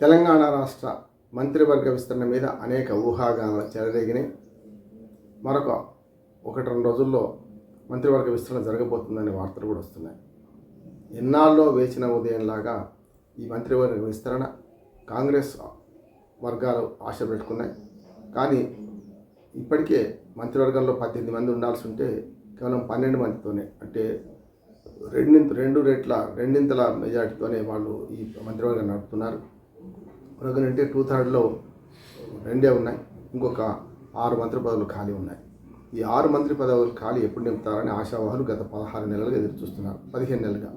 తెలంగాణ రాష్ట్ర మంత్రివర్గ విస్తరణ మీద అనేక ఊహాగానాలు చెలరేగినాయి. మరొక ఒకటి రెండు రోజుల్లో మంత్రివర్గ విస్తరణ జరగబోతుందనే వార్తలు కూడా వస్తున్నాయి. ఎన్నాళ్ళలో వేచిన ఉదయంలాగా ఈ మంత్రివర్గ విస్తరణ కాంగ్రెస్ వర్గాలు ఆశ పెట్టుకున్నాయి. కానీ ఇప్పటికే మంత్రివర్గంలో పద్దెనిమిది మంది ఉండాల్సి ఉంటే కేవలం పన్నెండు మందితోనే అంటే రెండింత రెండు రెట్ల రెండింతల మెజార్టీతోనే వాళ్ళు ఈ మంత్రివర్గం నడుపుతున్నారు. అంటే టూ థర్డ్లో రెండే ఉన్నాయి. ఇంకొక ఆరు మంత్రి పదవులు ఖాళీ ఉన్నాయి. ఈ ఆరు మంత్రి పదవులు ఖాళీ ఎప్పుడు నింపుతారని ఆశావాహులు గత పదహారు నెలలుగా ఎదురు చూస్తున్నారు పదిహేను నెలలుగా.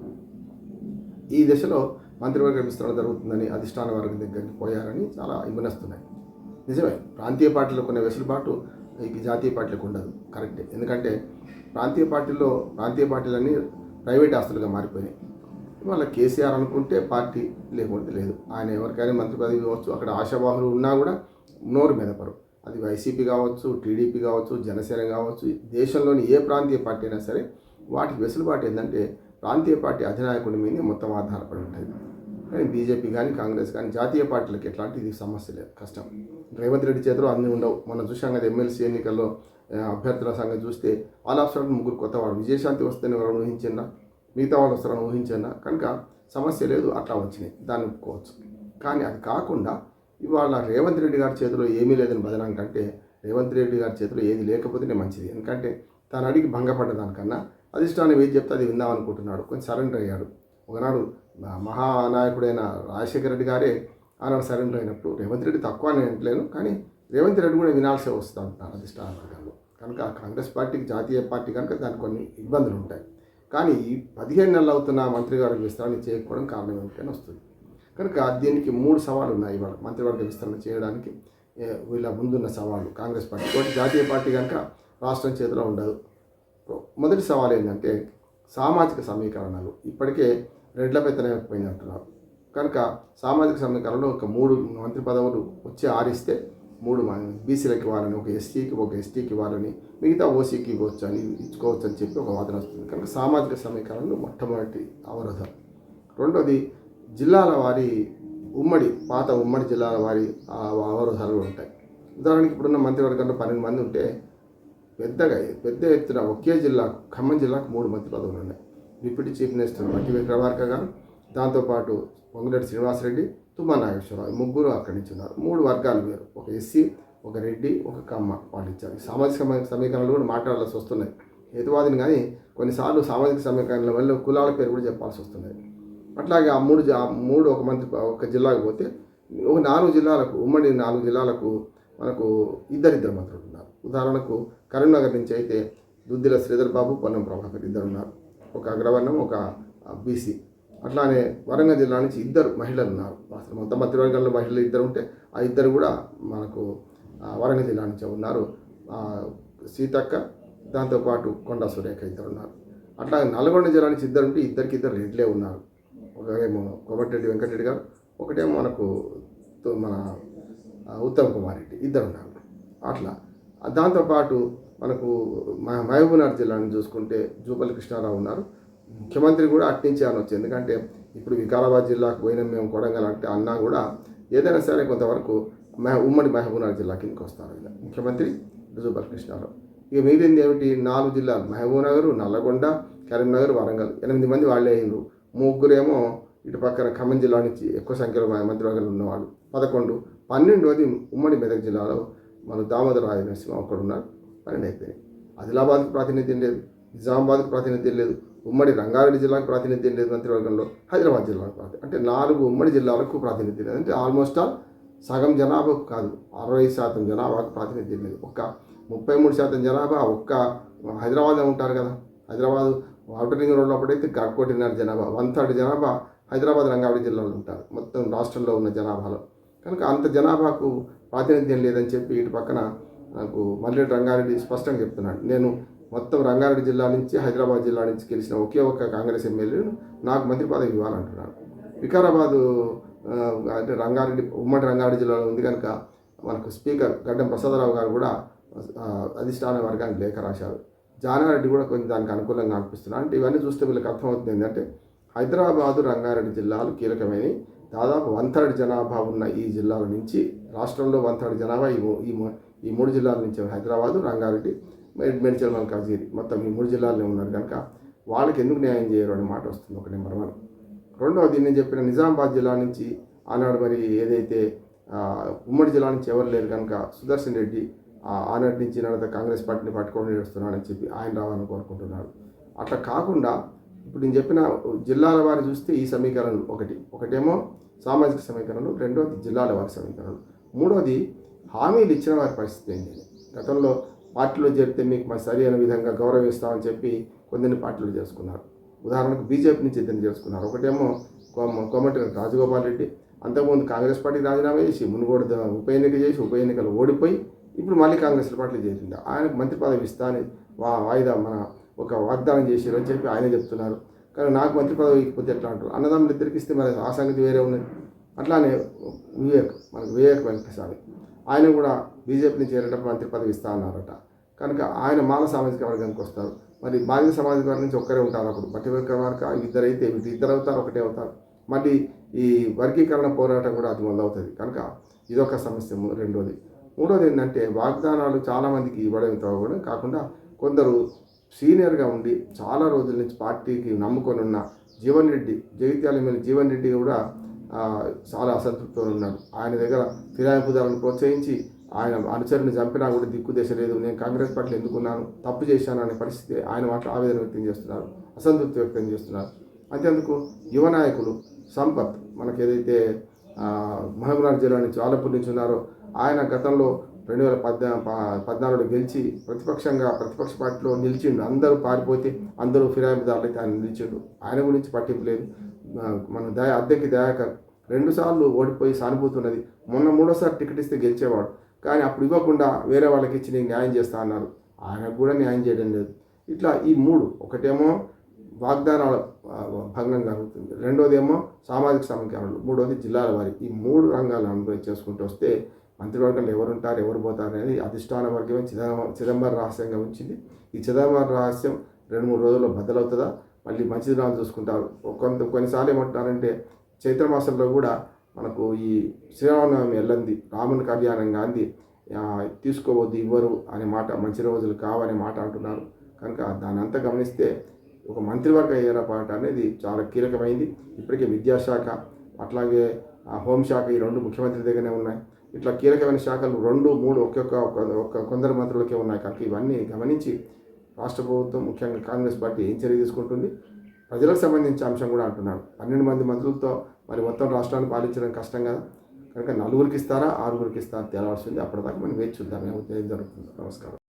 ఈ దశలో మంత్రివర్గ విస్తరణ జరుగుతుందని అధిష్టాన వర్గం దగ్గరికి పోయారని చాలా ఇబ్బందిస్తున్నాయి నిజమే ప్రాంతీయ పార్టీలకు కొన్ని వెసులుబాటు ఈ జాతీయ పార్టీలకు ఉండదు. కరెక్టే. ఎందుకంటే ప్రాంతీయ పార్టీల్లో ప్రాంతీయ పార్టీలన్నీ ప్రైవేట్ ఆస్తులుగా మారిపోయినాయి. వాళ్ళ కేసీఆర్ అనుకుంటే పార్టీ లేకుంటే లేదు. ఆయన ఎవరికైనా మంత్రి పదవి ఇవ్వచ్చు అక్కడ ఆశావాహులు ఉన్నా కూడా నోరు మెదపరు. అది వైసీపీ కావచ్చు టీడీపీ కావచ్చు జనసేన కావచ్చు దేశంలోని ఏ ప్రాంతీయ పార్టీ అయినా సరే వాటికి వెసులుబాటు ఏంటంటే ప్రాంతీయ పార్టీ అధినాయకుడి మీద మొత్తం ఆధారపడి ఉంటుంది. కానీ బీజేపీ కానీ కాంగ్రెస్ కానీ జాతీయ పార్టీలకు ఎట్లాంటిది సమస్య లేదు కష్టం. రేవంత్ రెడ్డి చేతిలో అన్నీ ఉండవు. మనం చూసాం కదా ఎమ్మెల్సీ ఎన్నికల్లో అభ్యర్థుల సంగతి చూస్తే ఆల్ ఆఫ్ ముగ్గురు కొత్త వాడు విజయశాంతి వస్తేనే ఎవరు ఊహించిందా మిగతా వాళ్ళు వస్తారని ఊహించన్నా కనుక సమస్య లేదు అట్లా వచ్చినాయి. దాన్ని ఒప్పుకోవచ్చు. కానీ అది కాకుండా ఇవాళ రేవంత్ రెడ్డి గారి చేతిలో ఏమీ లేదని బదనాం కంటే రేవంత్ రెడ్డి గారి చేతిలో ఏది లేకపోతేనే మంచిది. ఎందుకంటే తన అడిగి భంగపడ్డ దానికన్నా అధిష్టానం ఏది చెప్తే అది విందాం అనుకుంటున్నాడు. కొంచెం సరెండర్ అయ్యాడు. ఒకనాడు మహానాయకుడైన రాజశేఖర రెడ్డి గారే ఆనాడు సరెండర్ అయినప్పుడు రేవంత్ రెడ్డి తక్కువ అని అంటలేను కానీ రేవంత్ రెడ్డి కూడా వినాల్సి వస్తూ ఉంటున్నారు అధిష్టాన వర్గాల్లో. కనుక కాంగ్రెస్ పార్టీకి జాతీయ పార్టీ కనుక దానికి కొన్ని ఇబ్బందులు ఉంటాయి. కానీ ఈ పదిహేను నెలలు అవుతున్న మంత్రి గారి విస్తరణ చేయకపోవడం కారణం ఏమిటని వస్తుంది. కనుక దీనికి మూడు సవాళ్ళు ఉన్నాయి ఇవాళ మంత్రివర్గ విస్తరణ చేయడానికి. వీళ్ళ ముందున్న సవాళ్ళు కాంగ్రెస్ పార్టీ. ఒకటి జాతీయ పార్టీ కనుక రాష్ట్రం చేతిలో ఉండదు. మొదటి సవాల్ ఏంటంటే సామాజిక సమీకరణలు. ఇప్పటికే రెడ్ల పెత్తనైపోయింది అంటున్నారు కనుక సామాజిక సమీకరణలో ఒక మూడు మంత్రి పదవులు వచ్చి ఆరిస్తే మూడు బీసీలకు ఇవ్వాలని ఒక ఎస్సీకి ఒక ఎస్టీకి ఇవ్వాలని మిగతా ఓసీకి ఇవ్వచ్చు అని ఇచ్చుకోవచ్చు అని చెప్పి ఒక వాదన వస్తుంది. కనుక సామాజిక సమీకరణలు మొట్టమొదటి అవరోధం. రెండోది జిల్లాల వారి ఉమ్మడి పాత ఉమ్మడి జిల్లాల వారి ఆ అవరోధాలు ఉంటాయి. ఉదాహరణకి ఇప్పుడున్న మంత్రివర్గంలో పన్నెండు మంది ఉంటే పెద్దగా పెద్ద ఎత్తున ఒకే జిల్లాకు ఖమ్మం జిల్లాకు మూడు మంత్రి పదవులు ఉన్నాయి. డిప్యూటీ చీఫ్ మినిస్టర్ మట్టి విక్రమార్క గారు దాంతోపాటు పొంగులేటి శ్రీనివాసరెడ్డి తుమ్మా నాగేశ్వరరావు ముగ్గురు అక్కడి నుంచి ఉన్నారు. మూడు వర్గాలు వేరు. ఒక ఎస్సీ ఒక రెడ్డి ఒక కమ్మ వాళ్ళు ఇచ్చారు. సామాజిక సమీకరణలు కూడా మాట్లాడాల్సి వస్తున్నాయి. హేతువాదిని కానీ కొన్నిసార్లు సామాజిక సమీకరణల వల్ల కులాల పేరు కూడా చెప్పాల్సి వస్తున్నాయి. అట్లాగే ఆ మూడు ఆ మూడు ఒక మంత్రి ఒక జిల్లాకు పోతే ఒక నాలుగు జిల్లాలకు ఉమ్మడి నాలుగు జిల్లాలకు మనకు ఇద్దరిద్దరు మంత్రులు ఉన్నారు. ఉదాహరణకు కరీంనగర్ నుంచి అయితే దుద్దిల శ్రీధర్ బాబు పొన్నం ప్రభాకర్ ఇద్దరు ఉన్నారు. ఒక అగ్రవర్ణం ఒక బీసీ. అట్లానే వరంగల్ జిల్లా నుంచి ఇద్దరు మహిళలు ఉన్నారు. అసలు మొత్తం మంత్రివర్గంలో మహిళలు ఇద్దరు ఉంటే ఆ ఇద్దరు కూడా మనకు వరంగల్ జిల్లా నుంచే ఉన్నారు. సీతక్క దాంతోపాటు కొండా సురేఖ ఇద్దరు ఉన్నారు. అట్లా నల్గొండ జిల్లా నుంచి ఇద్దరు ఉంటే ఇద్దరికి ఇద్దరు రెడ్లే ఉన్నారు. ఒకరేమో కోమటిరెడ్డి వెంకటరెడ్డి గారు ఒకటేమో మనకు మన ఉత్తమ్ కుమార్ రెడ్డి ఇద్దరు ఉన్నారు. అట్లా. దాంతోపాటు మనకు మహబూబ్నగర్ జిల్లాని చూసుకుంటే జూపల్లి కృష్ణారావు ఉన్నారు. ముఖ్యమంత్రి కూడా అట్నుంచి అనొచ్చు ఎందుకంటే ఇప్పుడు వికారాబాద్ జిల్లాకు పోయిన మేము కొడంగల్ అంటే అన్నా కూడా ఏదైనా సరే కొంతవరకు మహ ఉమ్మడి మహబూబ్నగర్ జిల్లా కిందకి వస్తారు ఇలా ముఖ్యమంత్రి జూపల్లి కృష్ణారావు. ఇక మిగిలింది ఏమిటి? నాలుగు జిల్లాలు. మహబూబ్నగర్ నల్లగొండ కరీంనగర్ వరంగల్. ఎనిమిది మంది వాళ్ళే అయ్యారు ముగ్గురేమో ఇటు పక్కన ఖమ్మం జిల్లా నుంచి ఎక్కువ సంఖ్యలో మంత్రి మంత్రివర్గాలు ఉన్నవాళ్ళు. పదకొండు. పన్నెండవది ఉమ్మడి మెదక్ జిల్లాలో మన దామోదర రాజ నరసింహ ఒకడు ఉన్నారు పన్నెండు అయిపోయినాయి. ఆదిలాబాద్కు ప్రాతినిధ్యం లేదు. నిజామాబాద్కు ప్రాతినిధ్యం లేదు. ఉమ్మడి రంగారెడ్డి జిల్లాకు ప్రాతినిధ్యం లేదు మంత్రివర్గంలో హైదరాబాద్ జిల్లాకు ప్రాతినిధ్యం అంటే నాలుగు ఉమ్మడి జిల్లాలకు ప్రాతినిధ్యం లేదు. అంటే ఆల్మోస్ట్ ఆల్ సగం జనాభాకు కాదు అరవై శాతం జనాభాకు ప్రాతినిధ్యం లేదు. ఒక్క ముప్పై మూడు శాతం జనాభా ఒక్క హైదరాబాద్లో ఉంటారు కదా. హైదరాబాద్ అవుటర్ రింగ్ రోడ్లో అప్పుడైతే గడ్కోటిన్నర జనాభా వన్ థర్డ్ జనాభా హైదరాబాద్ రంగారెడ్డి జిల్లాలో ఉంటారు మొత్తం రాష్ట్రంలో ఉన్న జనాభాలో. కనుక అంత జనాభాకు ప్రాతినిధ్యం లేదని చెప్పి ఇటు పక్కన నాకు మల్లెడ్డి రంగారెడ్డి స్పష్టంగా చెప్తున్నాడు. నేను మొత్తం రంగారెడ్డి జిల్లా నుంచి హైదరాబాద్ జిల్లా నుంచి గెలిచిన ఒకే ఒక్క కాంగ్రెస్ ఎమ్మెల్యేను నాకు మంత్రి పదవి ఇవ్వాలంటున్నాడు. వికారాబాదు అంటే రంగారెడ్డి ఉమ్మడి రంగారెడ్డి జిల్లాలో ఉంది కనుక మనకు స్పీకర్ గడ్డం ప్రసాదరావు గారు కూడా అధిష్టాన వర్గానికి లేఖ రాశారు. జానారెడ్డి కూడా కొంచెం దానికి అనుకూలంగా అనిపిస్తున్నారు అంటే ఇవన్నీ చూస్తే వీళ్ళకి అర్థమవుతుంది ఏంటంటే హైదరాబాదు రంగారెడ్డి జిల్లాలు కీలకమైనవి. దాదాపు వన్ థర్డ్ జనాభా ఉన్న ఈ జిల్లాల నుంచి రాష్ట్రంలో వన్ థర్డ్ జనాభా ఈ ఈ మూడు జిల్లాల నుంచి హైదరాబాదు రంగారెడ్డి మేడ్చల్ మల్కాజ్గిరి మొత్తం ఈ మూడు జిల్లాల్లో ఉన్నారు కనుక వాళ్ళకి ఎందుకు న్యాయం చేయరు అనే మాట వస్తుంది ఒక నెంబర్ వన్. రెండవది నేను చెప్పిన నిజామాబాద్ జిల్లా నుంచి ఆనాడు మరి ఏదైతే ఉమ్మడి జిల్లా నుంచి ఎవరు లేరు కనుక సుదర్శన్ రెడ్డి ఆ, ఆనాటి నుంచి నడత కాంగ్రెస్ పార్టీని పట్టుకొని నడుస్తున్నాడని చెప్పి ఆయన రావాలని కోరుకుంటున్నాడు. అట్లా కాకుండా ఇప్పుడు నేను చెప్పిన జిల్లాల వారి చూస్తే ఈ సమీకరణం ఒకటి. ఒకటేమో సామాజిక సమీకరణలు రెండవది జిల్లాల వారి సమీకరణలు మూడవది హామీలు ఇచ్చిన వారి పరిస్థితి ఏంటి? గతంలో పార్టీలో చేరితే మీకు మరి సరి అయిన విధంగా గౌరవిస్తామని చెప్పి కొందరిని పార్టీలు చేసుకున్నారు. ఉదాహరణకు బీజేపీ నుంచి ఇద్దరిని చేసుకున్నారు. ఒకటేమో కోమ కోమటి రాజగోపాల్ రెడ్డి అంతకుముందు కాంగ్రెస్ పార్టీకి రాజీనామా చేసి మునుగోడు ఉప ఎన్నిక చేసి ఉప ఎన్నికలు ఓడిపోయి ఇప్పుడు మళ్ళీ కాంగ్రెస్ పార్టీలో చేసింది ఆయనకు మంత్రి పదవి ఇస్తా అని వాయిదా మన ఒక వాగ్దానం చేసిరు అని చెప్పి ఆయనే చెప్తున్నారు. కానీ నాకు మంత్రి పదవి ఇకపోతే ఎట్లా అంటారు? అన్నదమ్ములు ఇద్దరికి ఇస్తే మరి ఆ సంగతి వేరే ఉన్నది. అట్లానే వివేక్ మనకు వివేక్ వెంకటస్వామి. ఆయన కూడా బీజేపీని చేరేటప్పుడు మంత్రి పదవి ఇస్తా అన్నారట. కనుక ఆయన మాల సామాజిక వర్గానికి వస్తారు. మరి బాధిత సామాజిక వర్గం నుంచి ఒక్కరే ఉంటారు అప్పుడు. బట్టి వర్గ వర్గ ఇద్దరైతే ఇద్దరు అవుతారు ఒకటే అవుతారు. మళ్ళీ ఈ వర్గీకరణ పోరాటం కూడా అది మొదలవుతుంది. కనుక ఇదొక సమస్య రెండోది. మూడోది ఏంటంటే వాగ్దానాలు చాలామందికి ఇవ్వడం కూడా కాకుండా కొందరు సీనియర్గా ఉండి చాలా రోజుల నుంచి పార్టీకి నమ్ముకొని ఉన్న జీవన్ రెడ్డి జగిత్యాల ఎమ్మెల్యే జీవన్ రెడ్డి కూడా చాలా అసంతృప్తితో ఉన్నాడు ఆయన దగ్గర ఫిరాయింపుదారులను ప్రోత్సహించి ఆయన అనుచరుని చంపినా కూడా దిక్కుదేశ లేదు. నేను కాంగ్రెస్ పార్టీలో ఎందుకున్నాను? తప్పు చేశాను అనే పరిస్థితి ఆయన మాత్రం ఆవేదన వ్యక్తం చేస్తున్నారు. అసంతృప్తి వ్యక్తం చేస్తున్నారు. అంతేందుకు యువ నాయకులు సంపత్ మనకి ఏదైతే మహబూబ్నగర్ జిల్లా నుంచి ఆలపూర్ నుంచి ఉన్నారో ఆయన గతంలో రెండు వేల పద్నా పద్నాలుగులో గెలిచి ప్రతిపక్షంగా ప్రతిపక్ష పార్టీలో నిలిచిండు. అందరూ పారిపోతే అందరూ ఫిరాయింపుదారులు అయితే ఆయన నిలిచిండు. ఆయన గురించి పట్టింపు లేదు. మన దయా అద్దెకి దయాకర్ రెండుసార్లు ఓడిపోయి సానుభూతున్నది. మొన్న మూడోసారి టికెట్ ఇస్తే గెలిచేవాడు. కానీ అప్పుడు ఇవ్వకుండా వేరే వాళ్ళకి ఇచ్చి నేను న్యాయం చేస్తా అన్నారు. ఆయనకు కూడా న్యాయం చేయడం లేదు. ఇట్లా ఈ మూడు ఒకటేమో వాగ్దానాల భంగం కలుగుతుంది రెండోదేమో సామాజిక సమీకరణలు మూడోది జిల్లాల వారి. ఈ మూడు రంగాలు అనుభవం చేసుకుంటూ వస్తే మంత్రివర్గంలో ఎవరు ఉంటారు ఎవరు పోతారు అనేది అధిష్టాన వర్గమే చిదంబరం చిదంబరం రహస్యంగా ఉంచింది. ఈ చిదంబరం రహస్యం రెండు మూడు రోజుల్లో బద్దలవుతుందా? మళ్ళీ మంచి దినాలు చూసుకుంటారు. కొంత కొన్నిసార్లు ఏమంటారంటే చైత్రమాసంలో కూడా మనకు ఈ శ్రీరామనవమి వెళ్ళంది రాముని కళ్యాణం గాంధీ తీసుకోవద్దు ఇవ్వరు అనే మాట మంచి రోజులు కావనే మాట అంటున్నారు. కనుక దాన్ని అంతా గమనిస్తే ఒక మంత్రివర్గ ఏర్పాటు అనేది చాలా కీలకమైంది. ఇప్పటికే విద్యాశాఖ అట్లాగే ఆ, హోంశాఖ ఈ రెండు ముఖ్యమంత్రి దగ్గరనే ఉన్నాయి. ఇట్లా కీలకమైన శాఖలు రెండు మూడు ఒక్కొక్క ఒక్క కొందరు మంత్రులకే ఉన్నాయి. కనుక ఇవన్నీ గమనించి రాష్ట్ర ప్రభుత్వం ముఖ్యంగా కాంగ్రెస్ పార్టీ ఏం చర్య తీసుకుంటుంది? ప్రజలకు సంబంధించిన అంశం కూడా అంటున్నాడు. పన్నెండు మంది మంత్రులతో మరి మొత్తం రాష్ట్రాన్ని పాలించడం కష్టం కదా. కనుక నలుగురికి ఇస్తారా? ఆరుగురికి ఇస్తారా? తేలాల్సింది అప్పటిదాకా మనం వేచి చూద్దాం. ఏం జరుగుతుంది. నమస్కారం.